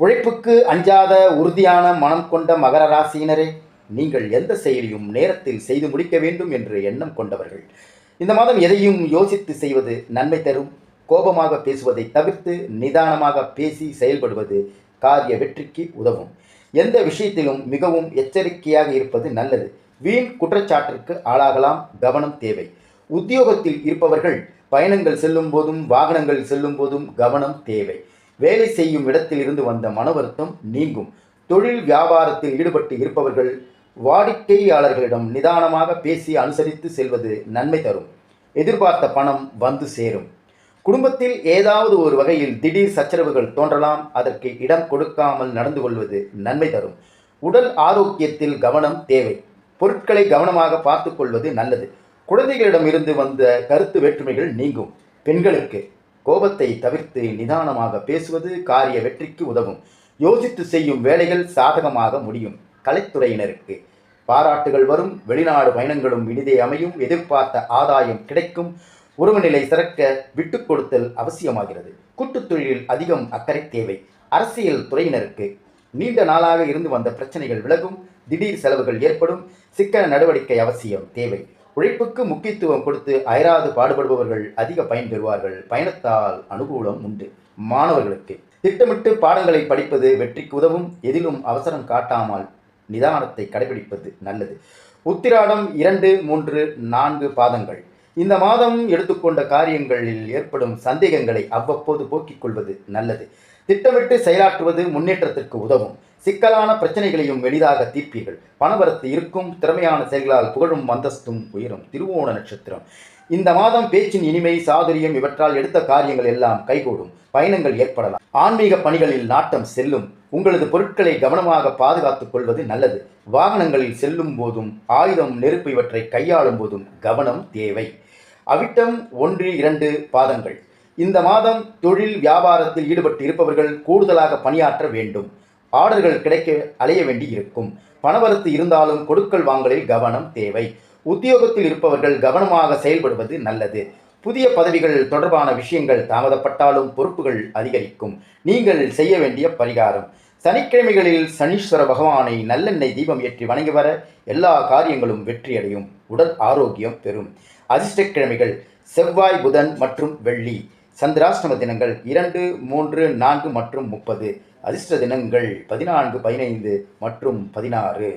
உழைப்புக்கு அஞ்சாத உறுதியான மனம் கொண்ட மகர ராசியினரே நீங்கள் எந்த செயலையும் நேரத்தில் செய்து முடிக்க வேண்டும் என்று எண்ணம் கொண்டவர்கள். இந்த மாதம் எதையும் யோசித்து செய்வது நன்மை தரும். கோபமாக பேசுவதை தவிர்த்து நிதானமாக பேசி செயல்படுவது காரிய வெற்றிக்கு உதவும். எந்த விஷயத்திலும் மிகவும் எச்சரிக்கையாக இருப்பது நல்லது. வீண் குற்றச்சாட்டிற்கு ஆளாகலாம். கவனம் தேவை. உத்தியோகத்தில் இருப்பவர்கள் பயணங்கள் செல்லும் போதும் வாகனங்கள் செல்லும் போதும் கவனம் தேவை. வேலை செய்யும் இடத்தில் இருந்து வந்த மன வருத்தம் நீங்கும். தொழில் வியாபாரத்தில் ஈடுபட்டு இருப்பவர்கள் வாடிக்கையாளர்களிடம் நிதானமாக பேசி அனுசரித்து செல்வது நன்மை தரும். எதிர்பார்த்த பணம் வந்து சேரும். குடும்பத்தில் ஏதாவது ஒரு வகையில் திடீர் சச்சரவுகள் தோன்றலாம். அதற்கு இடம் கொடுக்காமல் நடந்து கொள்வது நன்மை தரும். உடல் ஆரோக்கியத்தில் கவனம் தேவை. பொருட்களை கவனமாக பார்த்து கொள்வது நல்லது. குழந்தைகளிடம் இருந்து வந்த கருத்து வேற்றுமைகள் நீங்கும். பெண்களுக்கு கோபத்தை தவிர்த்து நிதானமாக பேசுவது காரிய வெற்றிக்கு உதவும். யோசித்து செய்யும் வேலைகள் சாதகமாக முடியும். கலைத்துறையினருக்கு பாராட்டுகள் வரும். வெளிநாடு பயணங்களும் இனிதே அமையும். எதிர்பார்த்த ஆதாயம் கிடைக்கும். உறவுநிலை சிறக்க விட்டுக் கொடுத்தல் அவசியமாகிறது. கூட்டுத் தொழிலில் அதிகம் அக்கறை தேவை. அரசியல் துறையினருக்கு நீண்ட நாளாக இருந்து வந்த பிரச்சனைகள் விலகும். திடீர் செலவுகள் ஏற்படும். சிக்கன நடவடிக்கை அவசியம் தேவை. உழைப்புக்கு முக்கியத்துவம் கொடுத்து அயராது பாடுபடுபவர்கள் அதிக பயன் பெறுவார்கள். பயணத்தால் அனுகூலம் உண்டு. மாணவர்களுக்கு திட்டமிட்டு பாடங்களை படிப்பது வெற்றிக்கு உதவும். எதிலும் அவசரம் காட்டாமல் நிதானத்தை கடைபிடிப்பது நல்லது. உத்திராடம் இரண்டு மூன்று நான்கு பாதங்கள். இந்த மாதம் எடுத்துக்கொண்ட காரியங்களில் ஏற்படும் சந்தேகங்களை அவ்வப்போது போக்கிக் கொள்வது நல்லது. திட்டமிட்டு செயலாற்றுவது முன்னேற்றத்திற்கு உதவும். சிக்கலான பிரச்சனைகளையும் எளிதாக தீர்ப்பீர்கள். பணவரத்து இருக்கும் திறமையான செயல்களால் புகழும் அந்தஸ்தும் உயரும். திருவோண நட்சத்திரம். இந்த மாதம் பேச்சின் இனிமை சாதுரியம் இவற்றால் எடுத்த காரியங்கள் எல்லாம் கைகூடும். பயணங்கள் ஏற்படலாம். ஆன்மீக பணிகளில் நாட்டம் செல்லும். உங்களது பொருட்களை கவனமாக பாதுகாத்துக் கொள்வது நல்லது. வாகனங்களில் செல்லும் போதும் ஆயுதம் நெருப்பு இவற்றை கையாளும் போதும் கவனம் தேவை. அவிட்டம் ஒன்று இரண்டு பாதங்கள். இந்த மாதம் தொழில் வியாபாரத்தில் ஈடுபட்டு இருப்பவர்கள் கூடுதலாக பணியாற்ற வேண்டும். ஆர்டர்கள் கிடைக்க அலைய வேண்டி இருக்கும் பணவரத்து இருந்தாலும் கொடுக்கல் வாங்கலில் கவனம் தேவை. உத்தியோகத்தில் இருப்பவர்கள் கவனமாக செயல்படுவது நல்லது. புதிய பதவிகள் தொடர்பான விஷயங்கள் தாமதப்பட்டாலும் பொறுப்புகள் அதிகரிக்கும். நீங்கள் செய்ய வேண்டிய பரிகாரம். சனிக்கிழமைகளில் சனீஸ்வர பகவானை நல்லெண்ணெய் தீபம் ஏற்றி வணங்கி வர எல்லா காரியங்களும் வெற்றியடையும். உடல் ஆரோக்கியம் பெறும். அதிர்ஷ்டக்கிழமைகள் செவ்வாய் புதன் மற்றும் வெள்ளி. சந்திராஷ்டம தினங்கள் இரண்டு மூன்று நான்கு மற்றும் முப்பது. அதிர்ஷ்ட தினங்கள் பதினான்கு பதினைந்து மற்றும் பதினாறு.